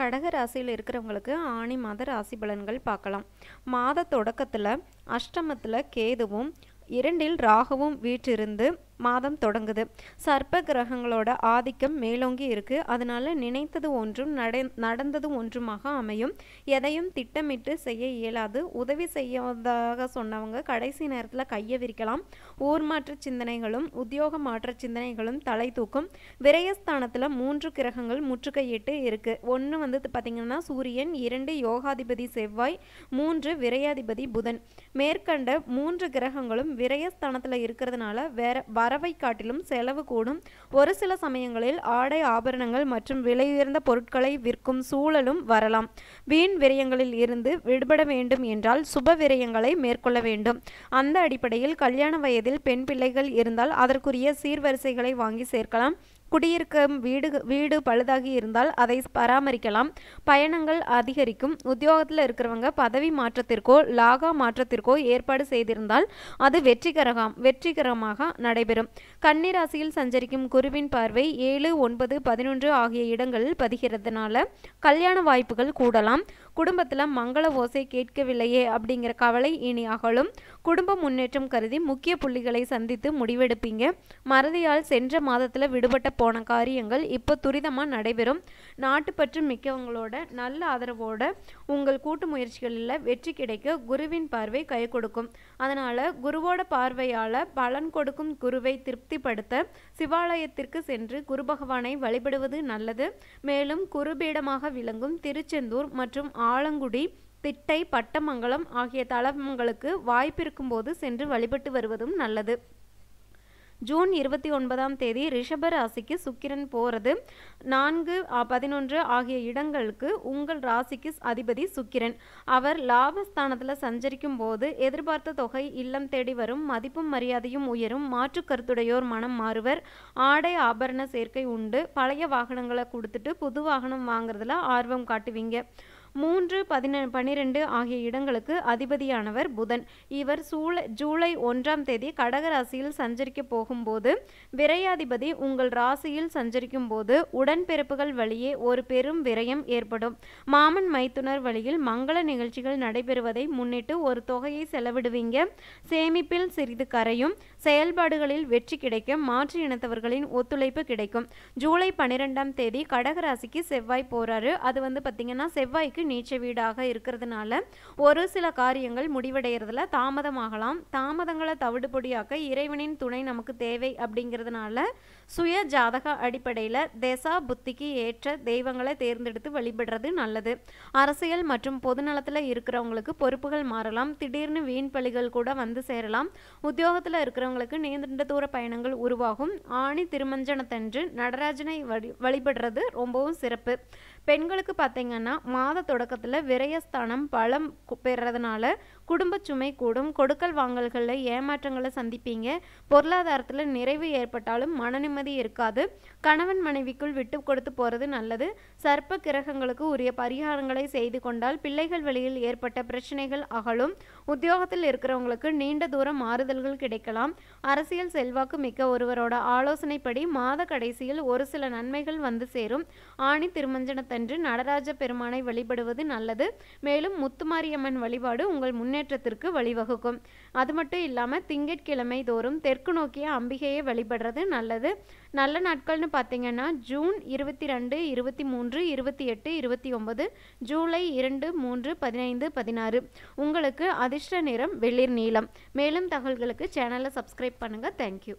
கடக ராசியில் இருக்கிறவங்களுக்கு ஆணி மாத ராசி பலன்கள் பார்க்கலாம். மாத தொடக்கத்தில் அஷ்டமத்தில் கேதுவும் இரண்டில் ராகுவும் வீற்றிருந்து மாதம் தொடங்குது. சர்ப்ப கிரகங்களோட ஆதிக்கம் மேலோங்கி இருக்கு. அதனால நினைத்தது ஒன்றும் நட நடந்தது ஒன்றுமாக அமையும். எதையும் திட்டமிட்டு செய்ய இயலாது. உதவி செய்வதாக சொன்னவங்க கடைசி நேரத்தில் கையை விரிக்கலாம். ஊர் மாற்ற சிந்தனைகளும் உத்தியோக மாற்ற சிந்தனைகளும் தலை தூக்கும். விரயஸ்தானத்தில் மூன்று கிரகங்கள் முற்றுகையிட்டு இருக்கு. ஒன்று வந்து பார்த்தீங்கன்னா சூரியன் இரண்டு யோகாதிபதி செவ்வாய் மூன்று விரையாதிபதி புதன். மேற்கண்ட மூன்று கிரகங்களும் விரயஸ்தானத்தில் இருக்கிறதுனால வேற வரவை காட்டிலும் செலவு கூடும். ஒரு சில சமயங்களில் ஆடை ஆபரணங்கள் மற்றும் விலையுயர்ந்த பொருட்களை விற்கும் சூழலும் வரலாம். வீண் விரயங்களில் இருந்து விடுபட வேண்டும் என்றால் சுப விரயங்களை மேற்கொள்ள வேண்டும். அந்த அடிப்படையில் கல்யாண வயதில் பெண் பிள்ளைகள் இருந்தால் அதற்குரிய சீர்வரிசைகளை வாங்கி சேர்க்கலாம். குடியிருக்கும் வீடு வீடு பழுதாகி இருந்தால் அதை பராமரிக்கலாம். பயணங்கள் அதிகரிக்கும். உத்தியோகத்தில் இருக்கிறவங்க பதவி மாற்றத்திற்கோ லாகா மாற்றத்திற்கோ ஏற்பாடு செய்திருந்தால் அது வெற்றிகரகம் வெற்றிகரமாக நடைபெறும். கன்னிராசியில் சஞ்சரிக்கும் குருவின் பார்வை ஏழு ஒன்பது பதினொன்று ஆகிய இடங்களில் பதிகிறதுனால கல்யாண வாய்ப்புகள் கூடலாம். குடும்பத்தில் மங்கள ஓசை கேட்கவில்லையே அப்படிங்கிற கவலை இனி அகலும். குடும்ப முன்னேற்றம் கருதி முக்கிய புள்ளிகளை சந்தித்து முடிவெடுப்பீங்க. மறதியால் சென்ற மாதத்தில் விடுபட்ட போன காரியங்கள் இப்போ துரிதமாக நடைபெறும். நாட்டுப்பற்று மிக்கவங்களோட நல்ல ஆதரவோட உங்கள் கூட்டு முயற்சிகளில் வெற்றி கிடைக்க குருவின் பார்வை கை கொடுக்கும். அதனால் குருவோட பார்வையால் பலன் கொடுக்கும் குருவை திருப்திப்படுத்த சிவாலயத்திற்கு சென்று குரு பகவானை வழிபடுவது நல்லது. மேலும் குருபீடமாக விளங்கும் திருச்செந்தூர் மற்றும் ஆலங்குடி திட்டை பட்டமங்கலம் ஆகிய தலமங்களுக்கு வாய்ப்பிருக்கும் போது சென்று வழிபட்டு வருவதும் நல்லது. ஜூன் இருபத்தி ஒன்பதாம் தேதி ரிஷப ராசிக்கு சுக்கிரன் போகிறது நான்கு பதினொன்று ஆகிய இடங்களுக்கு உங்கள் ராசிக்கு அதிபதி சுக்கிரன். அவர் லாபஸ்தானத்தில் சஞ்சரிக்கும் போது எதிர்பார்த்த தொகை இல்லம் தேடி வரும் மதிப்பும் மரியாதையும் உயரும் மாற்று கருத்துடையோர் மனம் மாறுவர். ஆடை ஆபரண சேர்க்கை உண்டு. பழைய வாகனங்களை கொடுத்துட்டு புது வாகனம் வாங்குறதுல ஆர்வம் காட்டுவீங்க. மூன்று பதின பனிரெண்டு ஆகிய இடங்களுக்கு அதிபதியானவர் புதன். இவர் சூலை ஜூலை ஒன்றாம் தேதி கடக ராசியில் சஞ்சரிக்க போகும்போது விரையாதிபதி உங்கள் ராசியில் சஞ்சரிக்கும் போது உடன்பிறப்புகள் வழியே ஒரு பெரும் விரயம் ஏற்படும். மாமன் மைத்துனர் வழியில் மங்கள நிகழ்ச்சிகள் நடைபெறுவதை முன்னிட்டு ஒரு தொகையை செலவிடுவீங்க. சேமிப்பில் சிறிது கரையும் செயல்பாடுகளில் வெற்றி கிடைக்க மாற்று இனத்தவர்களின் ஒத்துழைப்பு கிடைக்கும். ஜூலை பன்னிரெண்டாம் தேதி கடகராசிக்கு செவ்வாய் போறாரு. அது வந்து பார்த்தீங்கன்னா செவ்வாய்க்கு நீச்ச வீடாக இருக்கிறதுனால ஒரு சில காரியங்கள் முடிவடைகிறதுல தாமதமாகலாம். தாமதங்களை தவிடுபொடியாக்க இறைவனின் துணை நமக்கு தேவை அப்படிங்கிறதுனால சுய ஜாதக அடிப்படையில் தேசா புத்திக்கு ஏற்ற தெய்வங்களை தேர்ந்தெடுத்து வழிபடுறது நல்லது. அரசியல் மற்றும் பொதுநலத்தில் இருக்கிறவங்களுக்கு பொறுப்புகள் மாறலாம். திடீர்னு வீண் பலிகள் கூட வந்து சேரலாம். உத்தியோகத்தில் இருக்கிறவங்களுக்கு நீண்ட தூர பயணங்கள் உருவாகும். ஆணி திருமஞ்சனத்தன்று நடராஜனை வழி வழிபடுறது ரொம்பவும் சிறப்பு. பெண்களுக்கு பார்த்தீங்கன்னா மாத தொடக்கத்தில் விரயஸ்தானம் பலம் பெறதுனால குடும்ப சுமை கூடும். கொடுக்கல் வாங்கல்களில் ஏமாற்றங்களை சந்திப்பீங்க. பொருளாதாரத்தில் நிறைவு ஏற்பட்டாலும் மனநிம்மதி இருக்காது. கணவன் மனைவிக்குள் விட்டு கொடுத்து போகிறது நல்லது. சர்ப்ப கிரகங்களுக்கு உரிய பரிகாரங்களை செய்து கொண்டால் பிள்ளைகள் வழியில் ஏற்பட்ட பிரச்சனைகள் அகலும். உத்தியோகத்தில் இருக்கிறவங்களுக்கு நீண்ட தூரம் மாறுதல்கள் கிடைக்கலாம். அரசியல் செல்வாக்கு மிக்க ஒருவரோட ஆலோசனைப்படி மாத கடைசியில் ஒரு சில நன்மைகள் வந்து சேரும். ஆணி திருமஞ்சனத்தன்று நடராஜ பெருமானை வழிபடுவது நல்லது. மேலும் முத்துமாரியம்மன் வழிபாடு உங்கள் முன்னே முன்னேற்றத்திற்கு வழிவகுக்கும். அது மட்டும் இல்லாமல் திங்கட்கிழமை தோறும் தெற்கு நோக்கிய அம்பிகையை வழிபடுறது நல்லது. நல்ல நாட்கள்னு பார்த்தீங்கன்னா ஜூன் இருபத்தி ரெண்டு இருபத்தி மூன்று இருபத்தி எட்டு இருபத்தி ஒன்பது ஜூலை இரண்டு மூன்று பதினைந்து பதினாறு. உங்களுக்கு அதிர்ஷ்ட நிறம் வெளிர் நீளம். மேலும் தகவல்களுக்கு சேனலை சப்ஸ்கிரைப் பண்ணுங்கள் தேங்க்யூ